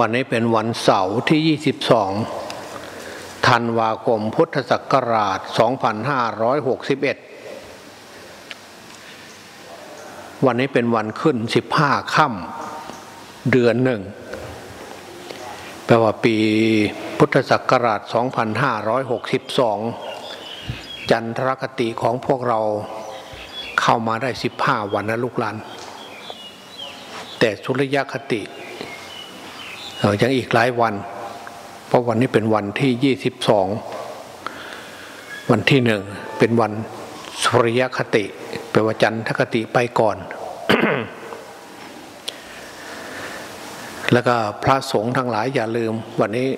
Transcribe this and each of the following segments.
วันนี้เป็นวันเสาร์ที่ 22 ธันวาคมพุทธศักราช 2561 วันนี้เป็นวันขึ้น 15 ค่ำเดือนหนึ่ง แปลว่าปีพุทธศักราช 2562 จันทรคติของพวกเราเข้ามาได้ 15 วันนะลูกหลาน แต่สุริยคติ ยังอีกหลายวัน เพราะวันนี้เป็นวันที่22วันที่หนึ่งเป็นวันสุริยคติแปลว่าจันทคติไปก่อน แล้วก็พระสงฆ์ทั้งหลายอย่าลืม วันนี้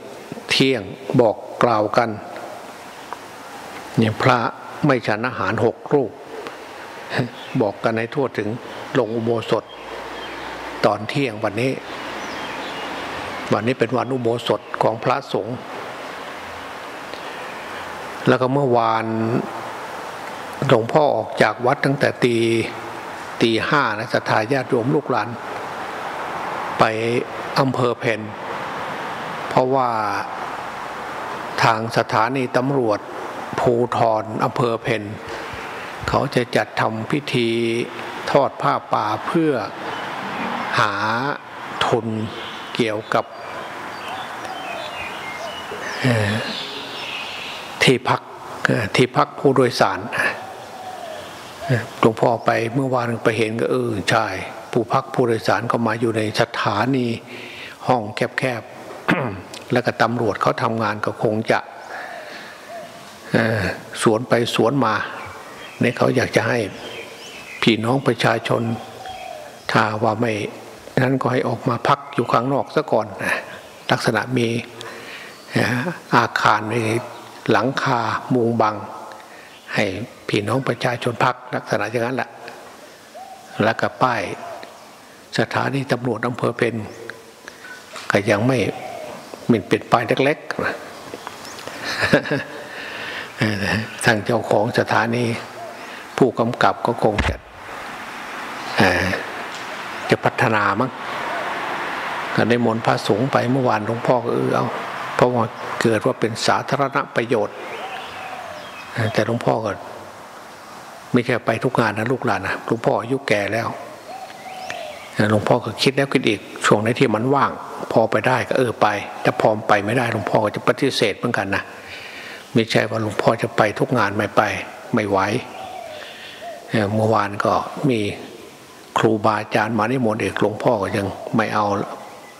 เที่ยงบอกกล่าวกันเนี่ยพระไม่ฉันอาหารหกรูป บอกกันให้ทั่วถึงลงอุโบสถ ตอนเที่ยงวันนี้ วันนี้เป็นวันอุโบสถของพระสงฆ์แล้วก็เมื่อวานหลวงพ่อออกจากวัดตั้งแต่ตีตีห้านะสัทธาญาติโยมลูกหลาน ไปอำเภอเพนเพราะว่าทางสถานีตำรวจภูทรอำเภอเพนเขาจะจัดทำพิธีทอดผ้าป่าเพื่อหาทุน เกี่ยวกับที่พักที่พักผู้โดยสารหลวงพ่อไปเมื่อวานไปเห็นก็เออใช่ผู้พักผู้โดยสารก็มาอยู่ในสถานีห้องแคบๆแล้วก็ตำรวจเขาทำงานก็คงจะสวนไปสวนมาเนี่ยเขาอยากจะให้พี่น้องประชาชนถ้าว่าไม่ นั้นก็ให้ออกมาพักอยู่ข้างนอกซะก่อนลักษณะมีอาคารในหลังคามุงบัง ให้พี่น้องประชาชนพักลักษณะอย่างนั้นแหละแล้วก็ป้ายสถานีตำรวจอำเภอเป็นก็ยังไม่มันเป็นป้ายเล็กๆทางเจ้าของสถานีผู้กำกับก็คงจะ จะพัฒนามั้งก็ได้มนพระสงฆ์ไปเมื่อวานหลวงพ่อก็เออเอาเพราะว่าเกิดว่าเป็นสาธารณประโยชน์ แต่หลวงพ่อก็ไม่ใช่ไปทุกงานนะลูกหลานนะหลวงพ่ออายุแก่แล้วหลวงพ่อก็คิดแล้วคิดอีกช่วงในที่มันว่าง พอไปได้ก็เออไปถ้าพอไปไม่ได้หลวงพ่อก็จะปฏิเสธเหมือนกันนะไม่ใช่ว่าหลวงพ่อจะไปทุกงานไม่ไปไม่ไหวเมื่อวานก็มี ครูบาอาจารย์มานิมนต์เอกหลวงพ่อก็ยังไม่เอา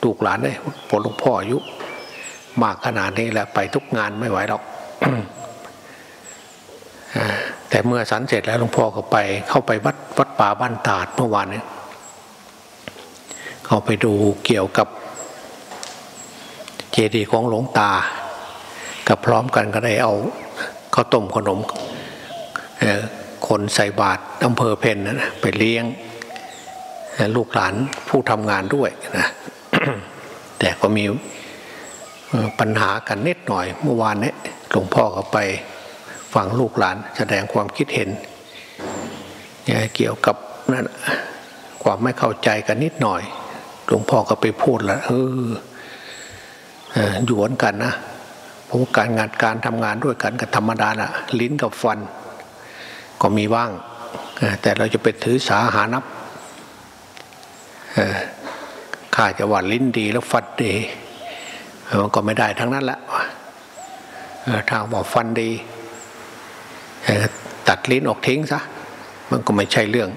ลูกหลานเลยพอหลวงพ่ออายุมากขนาดนี้แล้วไปทุกงานไม่ไหวหรอกแต่เมื่อสันเสร็จแล้วหลวงพ่อก็ไป เข้าไปวัดวัดป่าบ้านตาดเมื่อวานนี้เข้าไปดูเกี่ยวกับเจดีย์ของหลวงตา กับพร้อมกันก็ได้เอาข้าวต้มขนมคนใส่บาตรอำเภอเพนนะไปเลี้ยง ลูกหลานผู้ทำงานด้วยนะแต่ก็มีปัญหากันนิดหน่อยเมื่อวานนี้หลวงพ่อก็ไปฟังลูกหลานแสดงความคิดเห็น เกี่ยวกับนั่นความไม่เข้าใจกันนิดหน่อย หลวงพ่อก็ไปพูดแล้วเออหยวนกันนะเพราะการงานการทำงานด้วยกันกับธรรมดาละลิ้นกับฟัน ก็มีว่าง แต่เราจะไปถือสาหานับ ข้าจะว่าลิ้นดีแล้วฟันดีมันก็ไม่ได้ทั้งนั้นแหละทางบอกฟันดี ตัดลิ้นออกทิ้งซะมันก็ไม่ใช่เรื่อง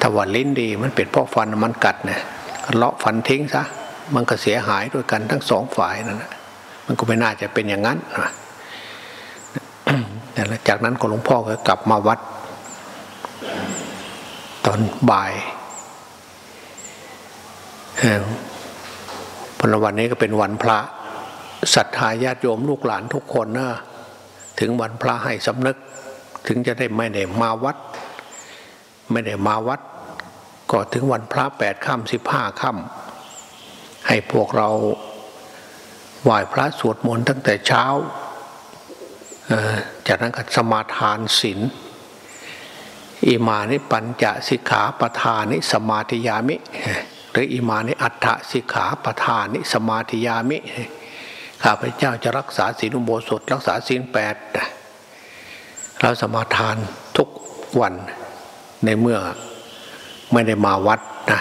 ถ้าว่าลิ้นดีมันเป็นเพราะฟันมันกัดเนี่ยเลาะฟันทิ้งซะมันก็เสียหายด้วยกันทั้งสองฝ่ายนั่นแหละมันก็ไม่น่าจะเป็นอย่างนั้นแต่จากนั้นก็หลวงพ่อก็กลับมาวัด ตอนบ่าย พลวันนี้ก็เป็นวันพระศรัทธาญาติโยมลูกหลานทุกคนนะถึงวันพระให้สำนึก ถึงจะได้ไม่ได้มาวัด ไม่ได้มาวัด ก็ถึงวันพระแปดค่ำสิบห้าค่ำให้พวกเราไหว้พระสวดมนต์ตั้งแต่เช้า จากนั้นก็สมาทานศีลอิมานิปัญจสิกขาปทานิสมาธิยามิ หรืออิมานิอัฏฐสิกขาปทานิสมาธิยามิข้าพเจ้าจะรักษาศีลอุโบสถรักษาศีลแปดเราสมาทานทุกวันในเมื่อไม่ได้มาวัดนะ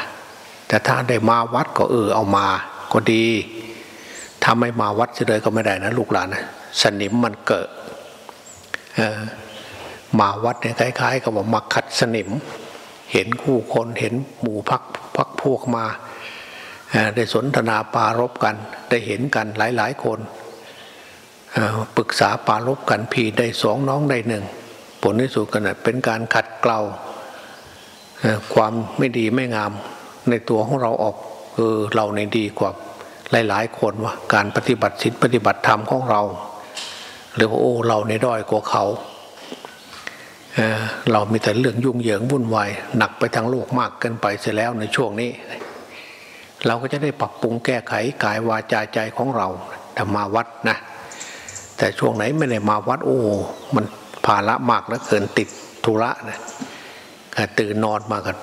แต่ถ้าได้มาวัดก็เออเอามาก็ดีถ้าไม่มาวัดเลยก็ไม่ได้นะลูกหลานนะสนิมมันเกิดมาวัดเนี่ยคล้ายๆกับว่ามาขัดสนิม เห็นคู่คนเห็นหมู่พักพักพวกมา ได้สนทนาปารบกัน ได้เห็นกันหลายๆคนปรึกษาปารบกันพีได้สองน้องได้หนึ่งผลที่สุดกันเป็นการขัดเกลาความไม่ดีไม่งามในตัวของเราออกเออเราในดีกว่าหลาย ๆ คนว่าการปฏิบัติศีลปฏิบัติธรรมของเรา หรือว่าโอ้เราในด้อยกว่าเขา เรามีแต่เรื่องยุ่งเหยิงวุ่นวายหนักไปทางโลกมากเกินไปเสียแล้วในช่วงนี้ เราก็จะได้ปรับปรุงแก้ไขกายวาจาใจของเราทำมาวัดนะ แต่ช่วงไหนไม่ได้มาวัดโอ้มันภาระมากแล้วเกินติดธุระนะตื่นนอนมากัน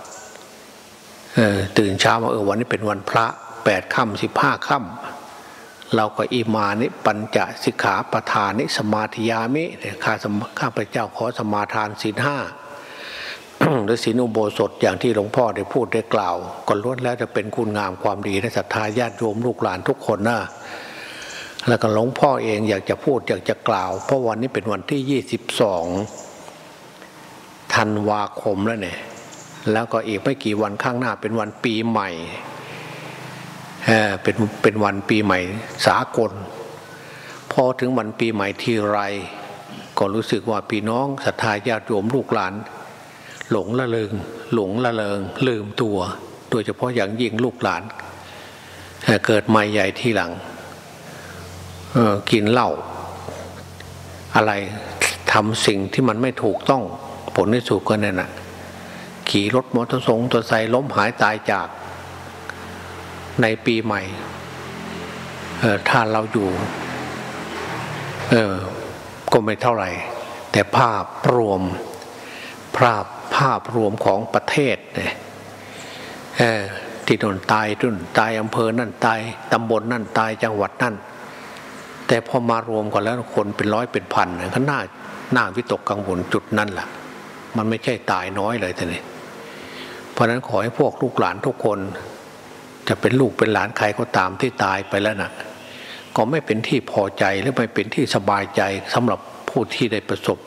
ตื่นเช้ามาเออวันนี้เป็นวันพระแปดค่ำสิบห้าค่ำ เราก็อิมานิปัญจสิกขาประธานิสมาธิยามิข้าข้าพเจ้าขอสมาทานศีลห้าหรือศีลอุโบสถอย่างที่หลวงพ่อได้พูดได้กล่าวก็ล้วนแล้วจะเป็นคุณงามความดีในศรัทธาญาติโยมลูกหลานทุกคนนะแล้วก็หลวงพ่อเองอยากจะพูดอยากจะกล่าว เพราะวันนี้เป็นวันที่ยี่สิบสองธันวาคมแล้วเนี่ยแล้วก็อีกไม่กี่วันข้างหน้าเป็นวันปีใหม่ เป็นเป็นวันปีใหม่สากล พอถึงวันปีใหม่ทีไร ก็รู้สึกว่าพี่น้องศรัทธาญาติโยมลูกหลาน หลงละเลงหลงละเลงลืมตัว โดยเฉพาะอย่างยิ่งลูกหลาน เกิดใหม่ใหญ่ทีหลังกินเหล้าอะไรทำสิ่งที่มันไม่ถูกต้องผลที่สุดก็นั่นนะขี่รถมอเตอร์ไซค์ตัวใส่ล้มหายตายจาก ในปีใหม่ถ้าเราอยู่ก็ไม่เท่าไหร่ แต่ภาพรวมภาพภาพรวมของประเทศเนี่ยที่โดนตายดุนตายอำเภอนั่นตายตำบลนั่นตายจังหวัดนั่น แต่พอมารวมกันแล้วคนเป็นร้อยเป็นพันก็น่าน่าวิตกกังวลจุดนั่นแหละมันไม่ใช่ตายน้อยเลยท่านี่เพราะนั้นขอให้พวกลูกหลานทุกคน จะเป็นลูกเป็นหลานใครก็ตามที่ตายไปแล้วนะก็ไม่เป็นที่พอใจและไม่เป็นที่สบายใจสำหรับผู้ที่ได้ประสบ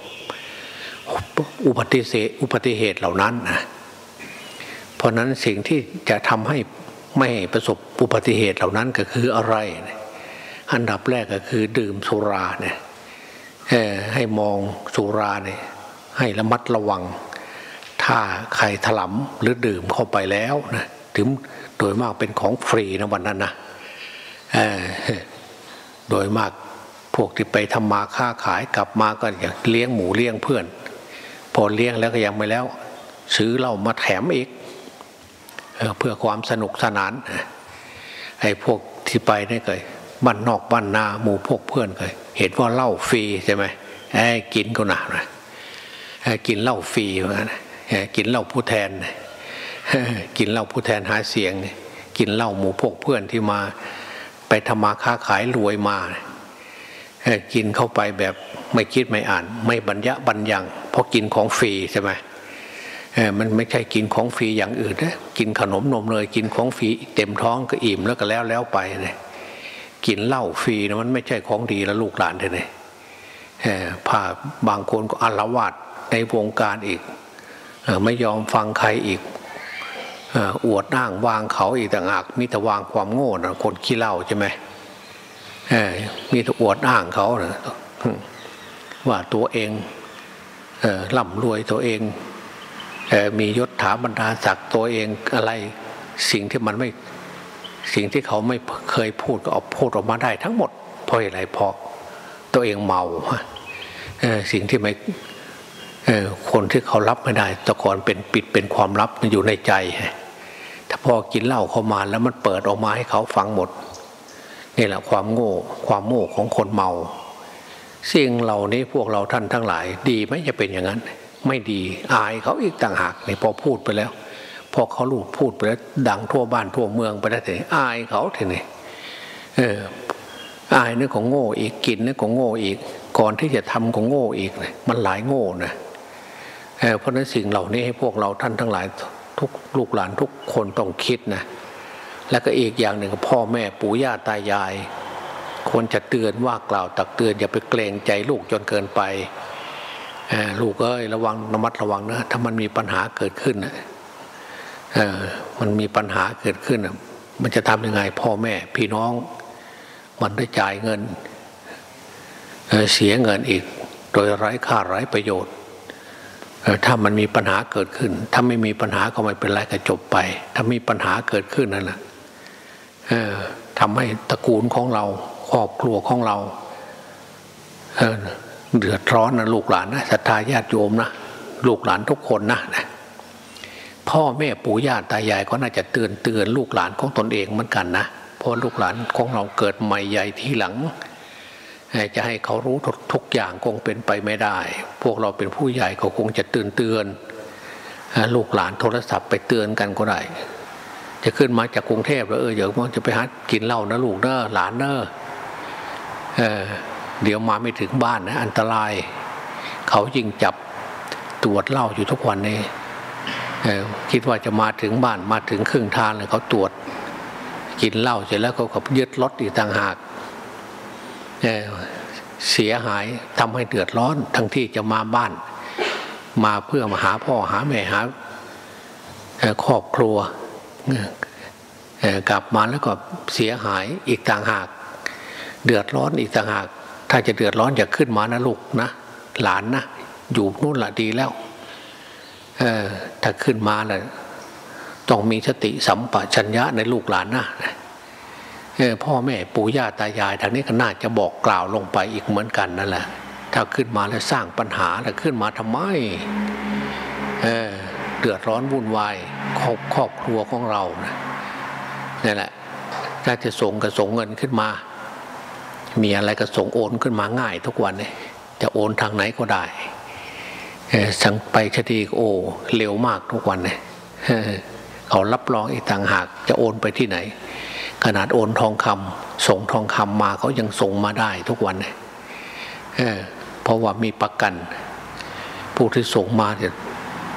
อุบัติเหตุอุบัติเหตุเหล่านั้นนะเพราะนั้นสิ่งที่จะทำให้ไม่ประสบอุบัติเหตุเหล่านั้นก็คืออะไร อันดับแรกก็คือดื่มสุราเนี่ยให้มองสุราเนี่ยให้ระมัดระวัง ถ้าใครถลำหรือดื่มเข้าไปแล้วนะถึง ดยมากเป็นของฟรีนะวันนั้นนะโดยมากพวกที่ไปทำมาค้าขายกลับมาก็อยากเลี้ยงหมูเลี้ยงเพื่อน พอเลี้ยงแล้วก็ยังไม่แล้ว ซื้อเหล้ามาแถมอีกเพื่อความสนุกสนานไอ้พวกที่ไปนี่เคยบ้านนอกบ้านนาหมู่พวกเพื่อนเคยเห็นว่าเหล้าฟรีใช่ไหมไอ้กินก็หนานะกินเหล้าฟรีเหมือนกันกินเหล้าผู้แทน กินเหล้าผู้แทนหาเสียง กินเหล้าหมูพวกเพื่อนที่มา ไปทำมาค้าขายรวยมา กินเข้าไปแบบไม่คิดไม่อ่าน ไม่บัญญะบัญญังเพราะกินของฟรีใช่ไหมมันไม่ใช่กินของฟรีอย่างอื่นนะกินขนมนมเลยกินของฟรีเต็มท้องก็อิ่มแล้วก็แล้วแล้วไปเลยกินเหล้าฟรีนะมันไม่ใช่ของดีแล้วลูกหลานเลยพาบางคนก็อารวาสในวงการอีก ไม่ยอมฟังใครอีก อวดอ้างวางเขาอีกต่างหากมีแต่วางความโง่นะคนขี้เล่าใช่ไหมมีแต่อวดอ้างเขานะว่าตัวเองร่ำรวยตัวเองมียศถาบรรดาศักดิ์ตัวเองอะไรสิ่งที่มันไม่สิ่งที่เขาไม่เคยพูดก็เอาพูดออกมาได้ทั้งหมดเพราะอะไรเพราะตัวเองเมาสิ่งที่ไม่คนที่เขารับไม่ได้ต่ก่อนเป็นปิดเป็นความลับมันอยู่ในใจ พอกินเหล้าเข้ามาแล้วมันเปิดออกมาให้เขาฟังหมดนี่แหละความโง่ความโง่ของคนเมาสิ่งเหล่านี้พวกเราท่านทั้งหลาย ดีไหมจะเป็นอย่างนั้น ไม่ดีอายเขาอีกต่างหากนี่พอพูดไปแล้ว พอเขาลูกพูดไปแล้ว ดังทั่วบ้านทั่วเมืองไปแล้วทีนี้อายเขาทีนี้เอออายนี่ของโง่อีกกินนี่ของโง่อีก ก่อนที่จะทำของโง่อีกมันหลายโง่นะเพราะนั้นสิ่งเหล่านี้ให้พวกเราท่านทั้งหลาย ทุกลูกหลานทุกคนต้องคิดนะ แล้วก็อีกอย่างหนึ่งพ่อแม่ปู่ย่าตายายควรจะเตือนว่ากล่าวตักเตือนอย่าไปเกรงใจลูกจนเกินไปลูกเอ้ยระวังระมัดระวังนะถ้ามันมีปัญหาเกิดขึ้นมันมีปัญหาเกิดขึ้น มันจะทำยังไงพ่อแม่ พี่น้อง มันได้จ่ายเงินเสียเงินอีก โดยไร้ค่าไร้ประโยชน์ ถ้ามันมีปัญหาเกิดขึ้น ถ้าไม่มีปัญหาก็ไม่เป็นไรก็จบไป ถ้ามีปัญหาเกิดขึ้นนั่นแหละทำให้ตระกูลของเราครอบครัวของเราเดือดร้อนนะลูกหลานนะศรัทธาญาติโยมนะลูกหลานทุกคนนะนะพ่อแม่ปู่ย่าตายายก็น่าจะเตือนเตือนลูกหลานของตนเองเหมือนกันนะเพราะลูกหลานของเราเกิดใหม่ใหญ่ทีหลัง จะให้เขารู้ทุกอย่างคงเป็นไปไม่ได้ พวกเราเป็นผู้ใหญ่เขาคงจะเตือนเตือนลูกหลานโทรศัพท์ไปเตือนกันก็ได้ จะขึ้นมาจากกรุงเทพแล้วเออเดี๋ยวมันจะไปหากินเหล้านะลูกเนอะหลานเนอะเออเดี๋ยวมาไม่ถึงบ้านนะอันตราย เขายิงจับตรวจเหล้าอยู่ทุกวันนี้คิดว่าจะมาถึงบ้านมาถึงครึ่งทางเลยเขาตรวจ กินเหล้าเสร็จแล้วเขาก็ยึดรถอีกต่างหาก เสียหายทำให้เดือดร้อน ทั้งที่จะมาบ้าน มาเพื่อมาหาพ่อหาแม่หาครอบครัวกลับมาแล้วก็เสียหายอีกต่างหาก เดือดร้อนอีกต่างหาก ถ้าจะเดือดร้อนอย่าขึ้นมานะลูกนะหลานนะอยู่นู่นละดีแล้วถ้าขึ้นมาเลยต้องมีสติสัมปชัญญะในลูกหลานนะ พ่อแม่ปู่ย่าตายายทางนี้ก็น่าจะบอกกล่าวลงไปอีกเหมือนกันนั่นแหละถ้าขึ้นมาแล้วสร้างปัญหาแล้วขึ้นมาทำไมเเดือดร้อนวุ่นวายครอบครอบครัวของเรานะนี่แหละ ถ้าจะส่งก็ส่งเงินขึ้นมา มีอะไรก็ส่งโอนขึ้นมาง่ายทุกวันเนี่ยจะโอนทางไหนก็ได้สั่งไปชดีโอเร็วมากทุกวันเนี่ยเขารับรองอีกต่างหากจะโอนไปที่ไหน ขนาดโอนทองคำส่งทองคำมาเขายังส่งมาได้ทุกวันเลยเพราะว่ามีประกัน ผู้ที่ส่งมาจะ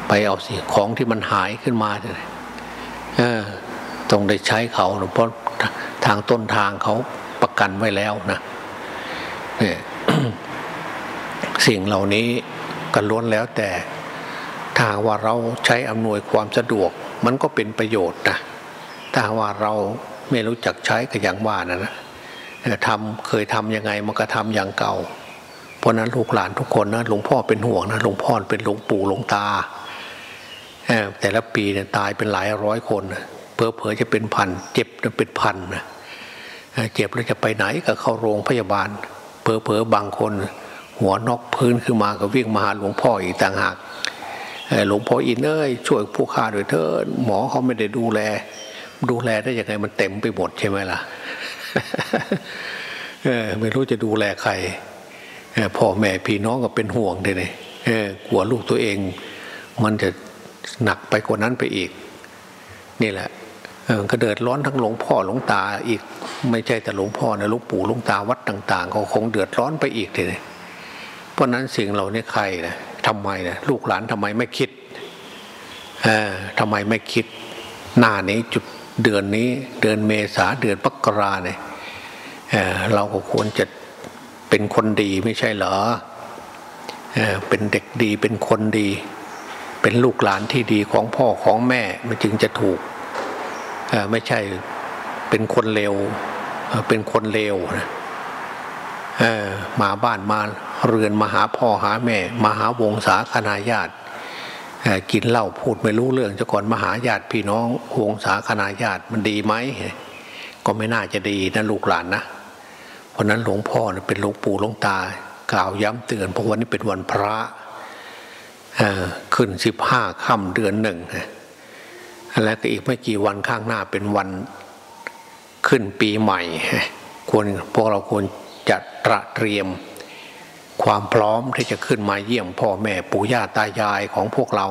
ไปเอาสิของที่มันหายขึ้นมาเนี่ยต้องได้ใช้เขาเพราะทางต้นทางเขาประกันไว้แล้วนะเนี่ยสิ่งเหล่านี้กันล้วนแล้วแต่ถ้าว่าเราใช้อำนวยความสะดวก มันก็เป็นประโยชน์นะถ้าว่าเรา ไม่รู้จักใช้ก็อย่างว่านะนะทำเคยทำยังไงมันก็ทำอย่างเก่า เพราะนั้นลูกหลานทุกคนนะหลวงพ่อเป็นห่วงนะหลวงพ่อเป็นหลวงปู่หลวงตาแต่ละปีเนี่ยตายเป็นหลายร้อยคนเพอเพอจะเป็นพันเจ็บจะเป็นพันนะเจ็บแล้วจะไปไหนก็เข้าโรงพยาบาลเพอเพอบางคน หัวนอกพื้นขึ้นมาก็วิ่งมาหาหลวงพ่ออีกต่างหากหลวงพ่ออินเอ้ยช่วยผู้ฆ่าด้วยเถิดหมอเขาไม่ได้ดูแล ดูแลได้ยังไงมันเต็มไปหมดใช่ไหมล่ะไม่รู้จะดูแลใครพ่อแม่พี่น้องก็เป็นห่วงเลยกลัวลูกตัวเอง มันจะหนักไปกว่านั้นไปอีก นี่แหละก็เดือดร้อนทั้งหลวงพ่อหลวงตาอีก ไม่ใช่แต่หลวงพ่อนะหลวงปู่หลวงตาวัดต่างๆก็คงเดือดร้อนไปอีกเลยเพราะนั้นสิ่งเหล่านี้ใครนะทำไมนะลูกหลานทำไมไม่คิดทำไมไม่คิด หน้านี้จุด เดือนนี้เดือนเมษาเดือนมกราเนี่ยเเราก็ควรจะเป็นคนดีไม่ใช่เหรอเเป็นเด็กดีเป็นคนดี เป็นลูกหลานที่ดีของพ่อของแม่มันจึงจะถูกไม่ใช่เป็นคนเลวเป็นคนเลวนะมาบ้านมาเรือนมาหาพ่อหาแม่ มาหาวงศาคณาญาติ กินเหล้าพูดไม่รู้เรื่องจะก่อนมหาญาติพี่น้องวงศาคณาญาติมันดีไหมก็ไม่น่าจะดีนะลูกหลานนะเพราะนั้นหลวงพ่อเป็นหลวงปู่หลวงตากล่าวย้ำเตือนเพราะวันนี้เป็นวันพระขึ้นสิบห้าค่ำเดือนหนึ่งแล้วก็อีกไม่กี่วันข้างหน้าเป็นวันขึ้นปีใหม่ควรพวกเราควรจัดตระเตรียม ความพร้อมที่จะขึ้นมาเยี่ยมพ่อแม่ปู่ย่าตายายของพวกเรา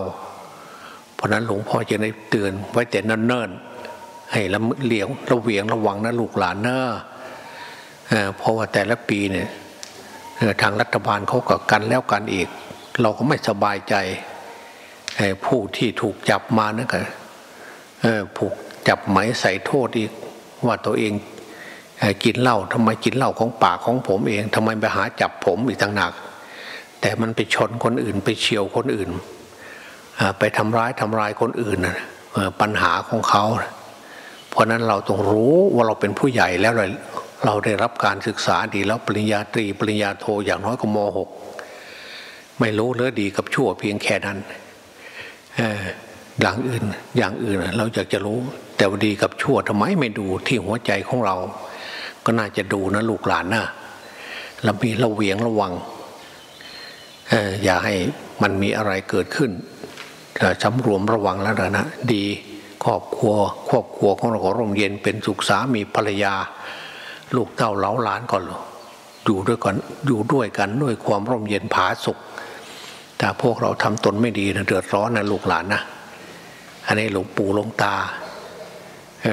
เพราะนั้นหลวงพ่อจะได้เตือนไว้แต่เนิ่นๆให้ละเลียงระเวียงระวังนะลูกหลานเนอะเพราะว่าแต่ละปีเนี่ยทางรัฐบาลเขาก็กันแล้วกันอีก เราก็ไม่สบายใจผู้ที่ถูกจับมานะก็ผูกจับไหมใส่โทษอีก ว่าตัวเอง กินเหล้าทำไมกินเหล้าของปากของผมเองทำไมไปหาจับผมอีกต่างหากแต่มันไปชนคนอื่นไปเฉียวคนอื่น ไปทำร้ายทำลายคนอื่นปัญหาของเขา เพราะนั้นเราต้องรู้ว่าเราเป็นผู้ใหญ่แล้วเลยเราได้รับการศึกษาดีแล้วปริญญาตรีปริญญาโทอย่างน้อยก็มหกไม่รู้เลอดีกับชั่วเพียงแค่นั้นอย่างอื่นอย่างอื่นเราอยากจะรู้แต่ดีกับชั่วทำไมไม่ดูที่หัวใจของเรา ก็น่าจะดูนะลูกหลานนะเรามีราเวียงระวังอย่าให้มันมีอะไรเกิดขึ้นสำรวมระวังแล้วนะดีครอบครัวครอบครัวของเราก็ร่มเย็นเป็นสุขสามีภรรยา ลูกเต้าเล้าหลานก่อนอยู่ด้วยกันอยู่ด้วยกันด้วยความร่มเย็นผาสุขแต่พวกเราทำตนไม่ดีนะเดือดร้อนนะลูกหลานนะอันนี้หลวงปู่หลวงตา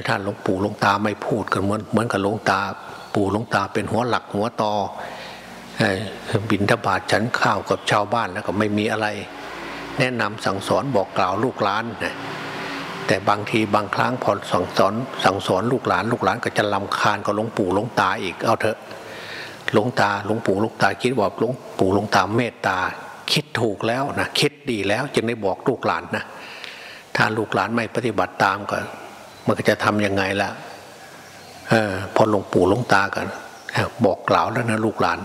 ท่านหลวงปู่หลวงตาไม่พูดกันเหมือนเหมือนกับหลวงตา ปู่หลวงตาเป็นหัวหลักหัวตอบินทบาทฉันข้าวกับชาวบ้านแล้วก็ไม่มีอะไร แนะนำสั่งสอนบอกกล่าวลูกหลานนะแต่บางทีบางครั้งพอสั่งสอนสั่งสอนลูกหลานลูกหลานก็จะลำคาญกับหลวงปู่หลวงตาอีกเอาเถอะหลวงตาหลวงปู่หลวงตาคิดว่าหลวงปู่หลวงตาเมตตา คิดถูกแล้วนะคิดดีแล้วจึงได้บอกลูกหลานนะถ้าลูกหลานไม่ปฏิบัติตามก็ มันก็จะทํำยังไงล่ะออพอหลวงปู่หลวงตากันบอกกล่าวแล้วนะลูกหลาน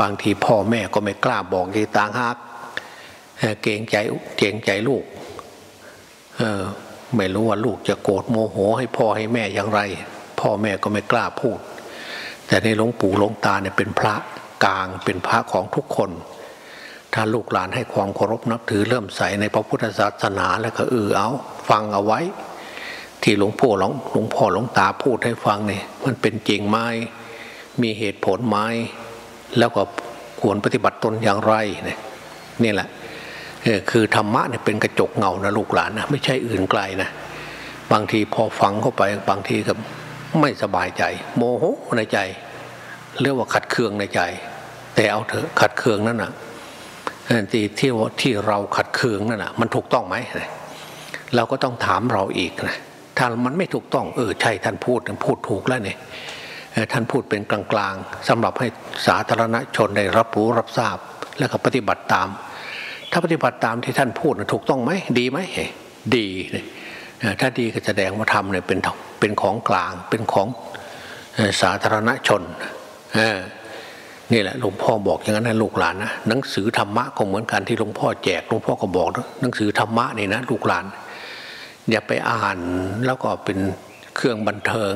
บางทีพ่อแม่ก็ไม่กล้าบอกยีตางฮักเกรงใจเกรงใจลูกเออไม่รู้ว่าลูกจะโกรธโมโห ให้พ่อให้แม่อย่างไร พ่อแม่ก็ไม่กล้าพูด แต่ในหลวงปู่หลวงตาเนี่ยเป็นพระกลางเป็นพระของทุกคน ถ้าลูกหลานให้ความเคารพนับถือเริ่มใสในพระพุทธศาสนาแล้วก็เออเอา ฟังเอาไว้ ที่หลวงพ่อหลวงหลวงพ่อหลวงตาพูดให้ฟังเนี่ยมันเป็นจริงไหมมีเหตุผลไหมแล้วก็ควรปฏิบัติตนอย่างไรเนี่ยนี่แหละคือธรรมะเนี่ยเป็นกระจกเงานะลูกหลานนะไม่ใช่อื่นไกลนะบางทีพอฟังเข้าไปบางทีก็ไม่สบายใจ โมโหในใจเรียกว่าขัดเคืองในใจ แต่เอาเถอะขัดเคืองนั่นนะ่ะที่ที่ที่เราขัดเคืองนั่นแหะมันถูกต้องไหมเราก็ต้องถามเราอีกนะ ถ้ามันไม่ถูกต้องเออใช่ท่านพูดพูดถูกแล้วเนี่ยท่านพูดเป็นกลางๆสำหรับให้สาธารณชนได้รับรู้รับทราบแล้วก็ปฏิบัติตาม ถ้าปฏิบัติตามที่ท่านพูดถูกต้องไหมดีไหมดีถ้าดีก็แสดงว่าธรรมเนี่ยเป็นเป็นของกลางเป็นของสาธารณชนนี่แหละหลวงพ่อบอกอย่างนั้นนะลูกหลานนะหนังสือธรรมะก็เหมือนกันที่หลวงพ่อแจกหลวงพ่อก็บอกหนังสือธรรมะนี่นะลูกหลาน อย่าไปอ่านแล้วก็เป็นเครื่องบันเทิง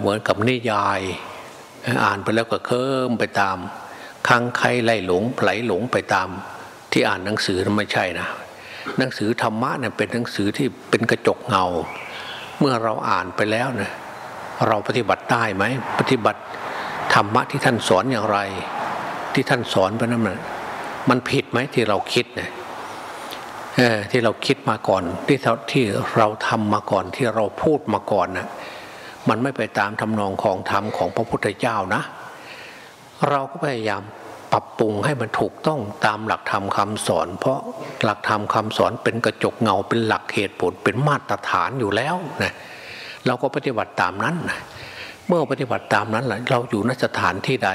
เหมือนกับนิยาย อ่านไปแล้วก็เคิมไปตามคังใครไหลหลงไหลหลงไปตาม ที่อ่านหนังสือไม่ใช่นะ หนังสือธรรมะเนี่ยเป็นหนังสือที่เป็นกระจกเงา เมื่อเราอ่านไปแล้วเนี่ยเราปฏิบัติได้ไหมปฏิบัติธรรมะที่ท่านสอนอย่างไร ที่ท่านสอนไปนั้นมันมันผิดไหมที่เราคิดเนี่ย ที่เราคิดมาก่อน ที่ที่เราทำมาก่อนที่เราพูดมาก่อนนะมันไม่ไปตามทำนองของธรรมของพระพุทธเจ้านะ เราก็พยายามปรับปรุงให้มันถูกต้องตามหลักธรรมคาสอน เพราะหลักธรรมคาสอนเป็นกระจกเงาเป็นหลักเหตุผลเป็นมาตรฐานอยู่แล้วนะเราก็ปฏิบัติตามนั้นนะเมื่อปฏิบัติตามนั้นแหละเราอยู่นสถานที่ใด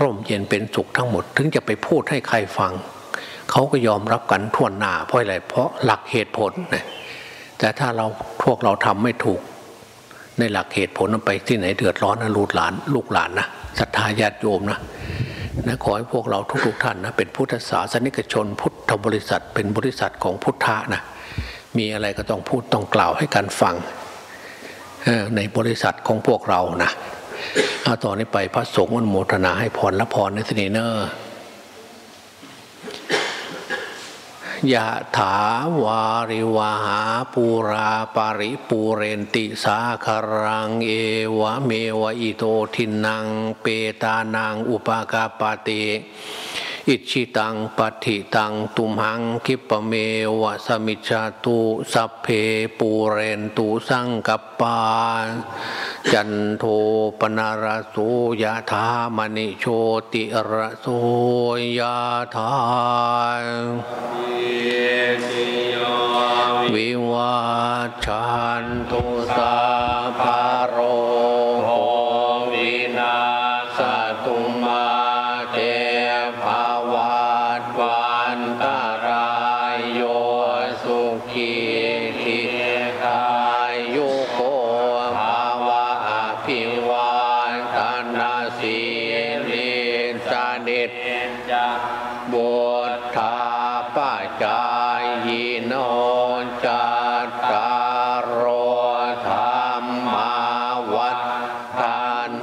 ร่มเย็นเป็นสุขทั้งหมด ถึงจะไปพูดให้ใครฟัง เขาก็ยอมรับกันทวนหน้าเพราะอะไรเพราะหลักเหตุผลนะแต่ถ้าเราพวกเราทำไม่ถูก ในหลักเหตุผลมันไปที่ไหนเดือดร้อนนะลูกหลาน ลูกหลานนะศรัทธาญาติโยมนะนะขอให้พวกเราทุกๆท่านนะเป็นพุทธศาสนิกชน พุทธบริษัท เป็นบริษัทของพุทธะนะมีอะไรก็ต้องพูดต้องกล่าวให้กันฟังในบริษัทของพวกเรานะเอาต่อนนี้ไปพระสงฆ์อนโมทนาให้พรและพรในสนีเนอร์ ยะถาวาริวหาปูราปาริปูเรนติสาคารังเอวะเมวะอิโตทินังเปตานังอุปากาปาติ อิชิตังปฏิตังตุมหังคิปะเมวะสมิจจาตุสัพเพปูเรนตุสังกปปาจันโทปนารโสยะธามณิโชติระโสยะธาวิวัชชันตุ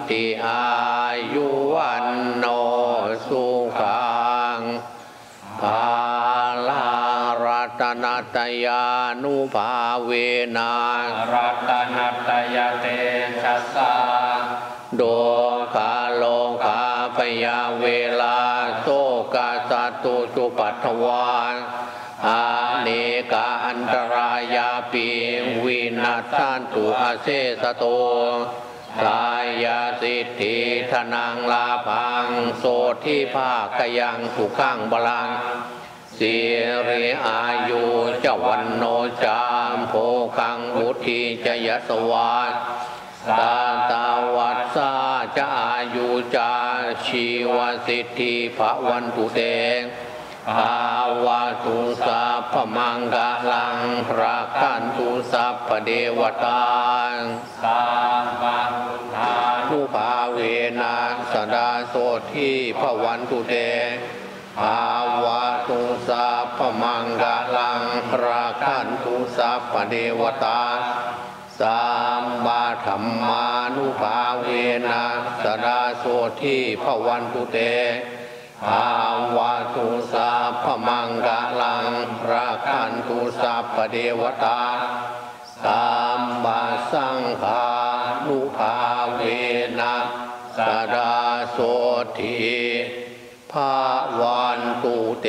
ติอายุวันโนสุขังภาลารัตนตยานุภาเวนารัตนัตยเตชะสาโดคาโลคาพยาเวลาโซกาสตุจุปัทวานอาเนกาอันตรายาปีวินาทันตุอาเซสโต กายสิทธิธนังลาพัง โสทิภาคยังสุขังบาลังสิริอายุจวันโนจามโพคังบุตรีจยสวัสตาตาวัตสาจะอายุจาชีวสิทธิภวันตุเต ภาวะตุสัพพมังกาลังรักขันตุสัพพเดวตาสามังพุทานุภาเวนะสดาโสทีภวันตุเตภาวะตุสัพพมังกาลังรักขันตุสัพพเดวตาสัมมาธรรมานุภาเวนะสดาโสทีภวันตุเต ภาวะตุสาพมังกาลังราคันตุสาปเดวตาสามบาสังฆานุภาเวนะสดาโสธีภาวันตุเต